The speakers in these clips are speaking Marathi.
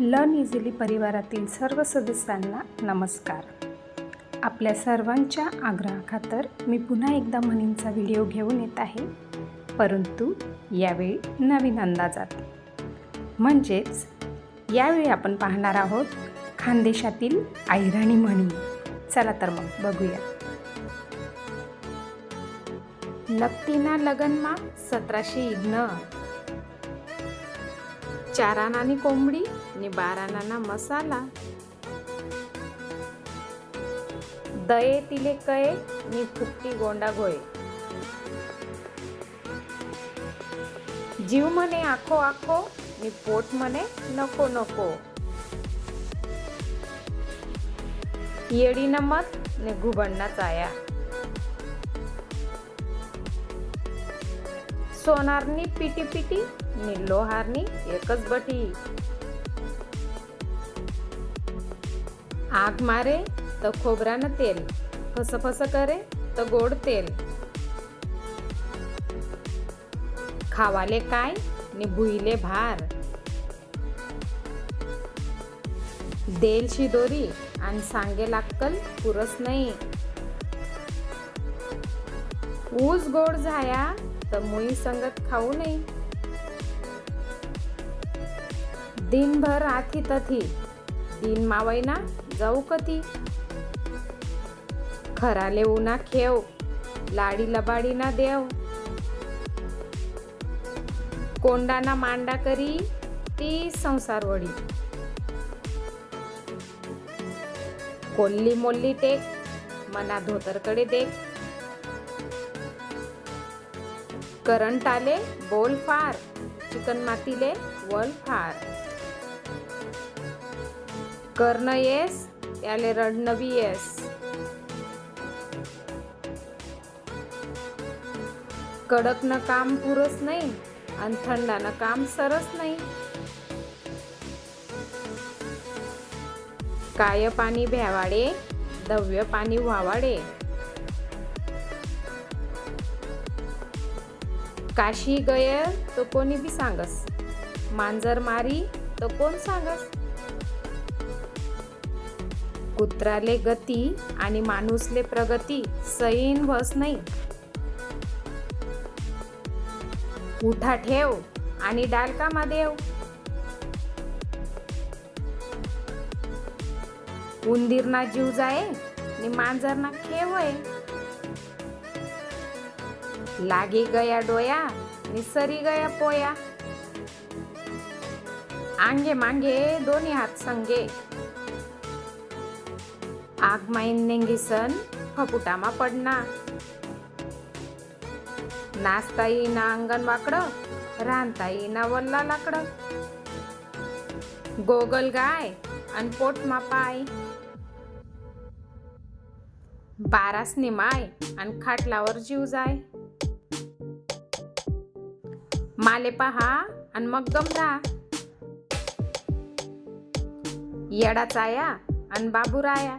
लर्न इझिली परिवारातील सर्व सदस्यांना नमस्कार. आपल्या सर्वांच्या आग्रहाखातर मी पुन्हा एकदा म्हणींचा व्हिडिओ घेऊन येत आहे. परंतु यावेळी नवीन अंदाजात. म्हणजेच यावेळी आपण पाहणार आहोत खानदेशातील आईराणी म्हणी. चला तर मग बघूया. लपटीना लगनमा सतराशे इग्न. चारानानी कोंबडी नि बारानाना मसाला. दये तिले कये नि फुकटी गोंडा घोये जीव म्हणे आखो आखो नि पोट म्हणे नको नको. येडी नमत ने घुबडना चाया. सोनारनी पिटी पिटी नि लोहारनी एकच बटी. आग मारे तर खोबऱ्यानं तेल फस फस करे तर गोड तेल. खावाले काय? नि भुईले भार. देल दोरी आणि सांगे लागकल पुरस नाही ऊस गोड झाया तर मुई संगत खाऊ नाही दिनभर आथी तथी दिन मावैना जाऊ कधी खराले उना खेव लाडी लबाडी ना देव. कोंडाना मांडा करी ती संसार वडी. कोल्ली मोल्ली टेक मना धोतरकडे देख. करंट आले बोल फार. चिकन मातीले वल फार. कर्ण येस त्याले रडणं बी येस. कडकनं काम पुरस नाही आणि थंडानं काम सरस नाही. काय पाणी भ्यावाडे दव्य पाणी व्हावाडे. काशी गय तो कोणी बी सांगस. मांजर मारी तो कोण सांगस? कुत्राले गती आणि माणूसले प्रगती सैन वस नाही उठा ठेव आणि डालकामा देव. उंदीरना जीव जाये आणि मांजरना खेवय लागी गया डोया नि सरी गया पोया. आंगे मांगे दोन्ही हात संगे. आग माईन नेंगीसन फपुटामा पडना नाचता येईना अंगण वाकडं रांधता येईना वल्ला लाकडं गोगल गाय आणि पोटमा पाय. बारास निमाय आणि खाटलावर जीव जाय. माले पहा आणि मग गमधा येडा चाया आणि बाबूराया.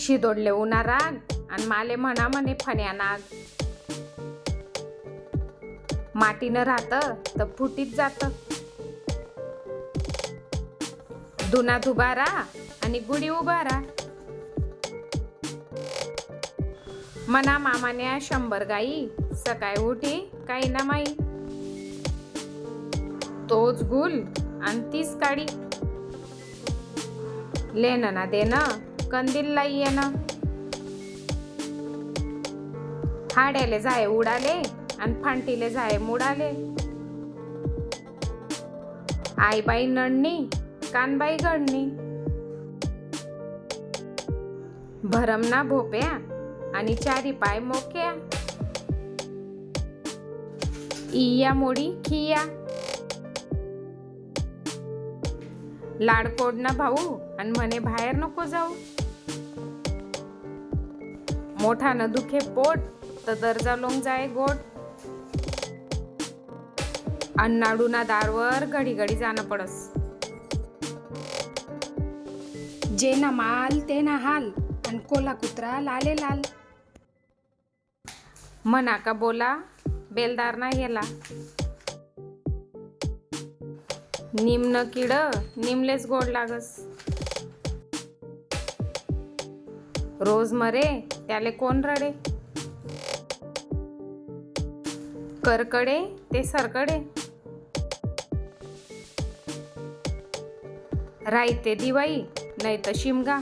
शिदोडले उन्हाराग आणि माले म्हणा म्हणे फण्या नाग मातीनं राहत तर फुटीत जात. दुना दुबारा आणि गुढी उभारा. मना मामाने शंभर गाई सकाळी उठी काही ना माई. तोच गुल आणि तीच काळी लेणं ना देणं कंदील लाई ना. हाड्याले जाय उडाले आणि फांटीले जाय मुडाले. आईबाई नडणी कानबाई गडणी भरमना भोप्या आणि चारी पाय मोक्या. इया मोडी खिया. लाडकोडना भाऊ आणि म्हणे बाहेर नको जाऊ. मोठा न दुखे पोट तर दर्जा लोंग जाय गोट. अन्नाडूना दारवर घडी घडी जाणं पडस. जे ना माल ते ना हाल आणि कोला कुत्रा लाले लाल. म्हणा का बोला बेलदार ना गेला निम्न किड निमलेच गोड लागस. रोज मरे त्याले कोण रडे? करकडे ते सरकडे? रायते दिवाई नाही तर शिमगा.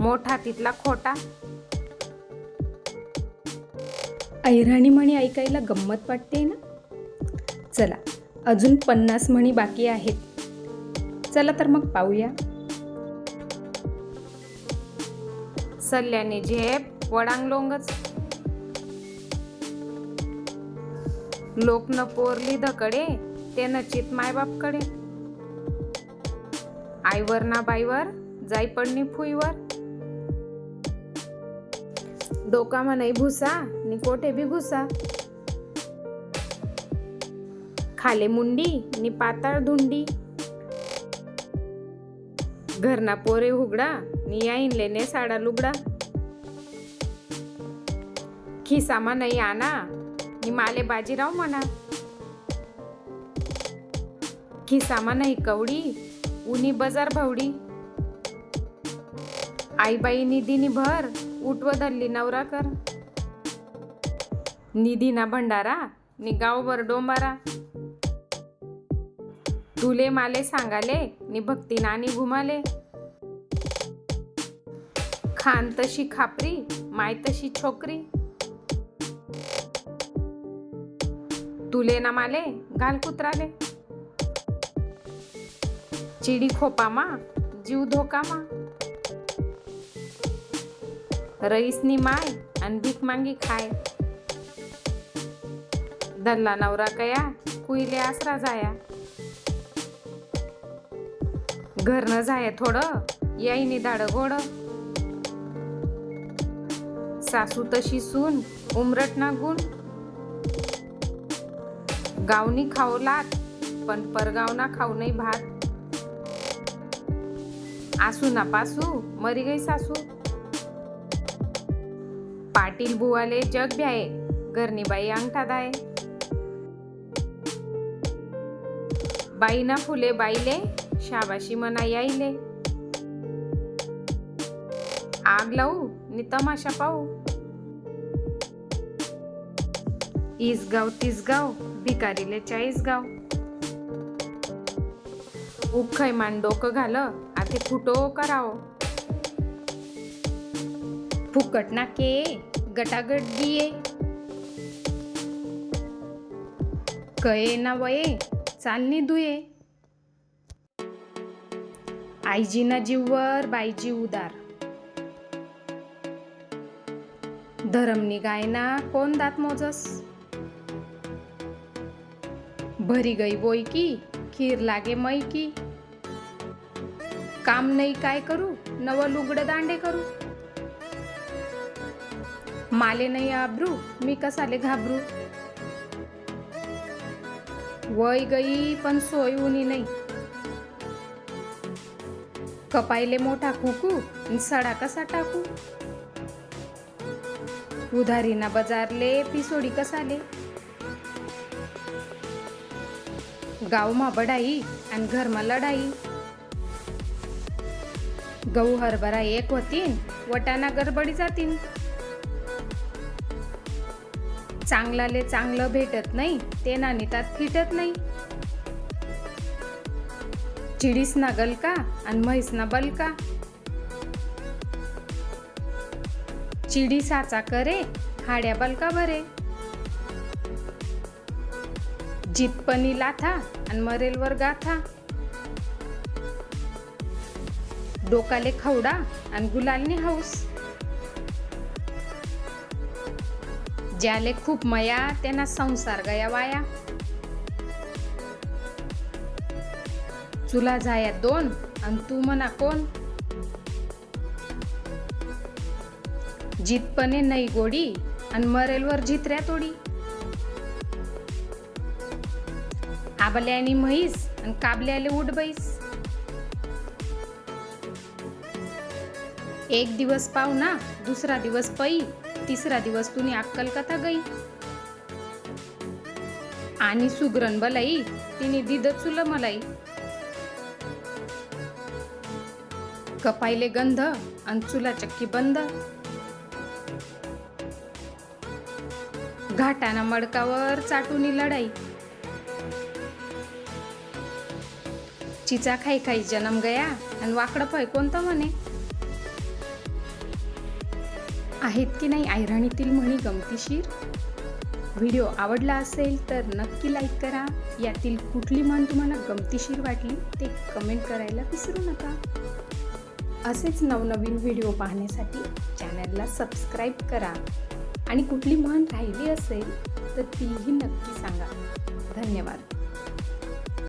मोठा तिथला खोटा. ऐराणी म्हणी ऐकायला गंमत वाटते ना? चला अजून पन्नास म्हणी बाकी आहेत. चला तर मग पाहूया. सल्ल्याने झेप वडांग लोंगच लोक न पोरली धकडे ते न चित मायबापकडे. आईवर ना बाईवर जाई पडणी फुईवर. डोका म्हणाई भुसा नि कोठे बी घुसा. खाले मुंडी नि पाताळ धुंडी. घरना पोरे हुगडा नी याईन लेने साडा लुगडा. खिसामा नाही आना नि माले बाजीराव म्हणा. खिसामा नाही कवडी उनी बजार भवडी. आईबाई निधीनी भर उठव धरली नवरा कर. निधी ना भंडारा नि गावभर डोंबारा. तुले माले सांगाले नि भक्ती नानी घुमाले. खान तशी खापरी माय तशी छोकरी. तुले ना माले घाल कुत्राले. चिडी खोपामा जीव धोकामा. रईसनी माय आणि भीक मांगी खाय. धल्ला नवरा कया कुईले आसरा जाया. घर न जाय थोडं याईनी दाड गोडं. सासू तशी सून उमरट ना गुण. गावनी खाऊ लात पण परगावना खाऊ नाही भात. आसू ना पासू मरी गई सासू. पाटील बुवाले जग भ्याये घरनी बाई अंगठा दाय. बाईना फुले बाईले शाबाशी मना याईले आग लावू नि तमाशा पाहू. इसगाव गाव तीस गाव भिकारीले चाळीस गाव. उखय मान डोकं घाल आते फुटो कराव. फुकट ना के गटागट दिये. कये ना वये चालनी दुये. आईजीना जीववर बाईजी उदार. धरमनी गायना कोण दात मोजस? भरी गई बोई की खीर लागे मै की. काम नाही काय करू नव लुगड दांडे करू. माले नाही आबरू मी कसाले घाबरू. वय गई पण सोय उनी नाही कपायले मोठा कुकू सडा कसा टाकू. उधारीना बजारले पिसोडी कसाले? गावमा बडाई आणि घरमा लढाई. गहू हरभरा एक होतीन वटाना गडबडी जातीन. चांगलाले चांगलं भेटत नाही ते नानितात फिटत नाही. चिडीस ना गलका आणि म्हैस ना बलका. चिडी साचा करे हाड्या बलका भरे. जितपणी लाथा आणि मरेलवर गाथा. डोकाले खवडा आणि गुलालनी हौस. ज्याले खूप मया त्यांना संसार गया वाया. चुला जाया दोन आणि तू म्हणा कोण? जितपणे नाही गोडी आणि मरेलवर जित्र्या तोडी. आबल्याने म्हैस आणि काबल्याले उडबैस एक दिवस पाहुणा दुसरा दिवस पई तिसरा दिवस तुनी अक्कल कथा गई. आणि सुगरण बलाई तिने दिद चुल मलाई. कपायले गंध आणि चुला चक्की बंद. घाटाना मडकावर चाटुनी लढाई. चिचा खाई खाई जन्म गया आणि वाकडं पाय कोणतं म्हणे? आहेत की नाही ऐराणीतील म्हणी गमतीशीर? व्हिडिओ आवडला असेल तर नक्की लाईक करा. यातील कुठली म्हण तुम्हाला गमतीशीर वाटली ते कमेंट करायला विसरू नका. असेच नवनवीन व्हिडिओ पाहण्यासाठी चॅनलला सबस्क्राईब करा. आणि कुठली म्हण राहिली असेल तर तीही नक्की सांगा. धन्यवाद.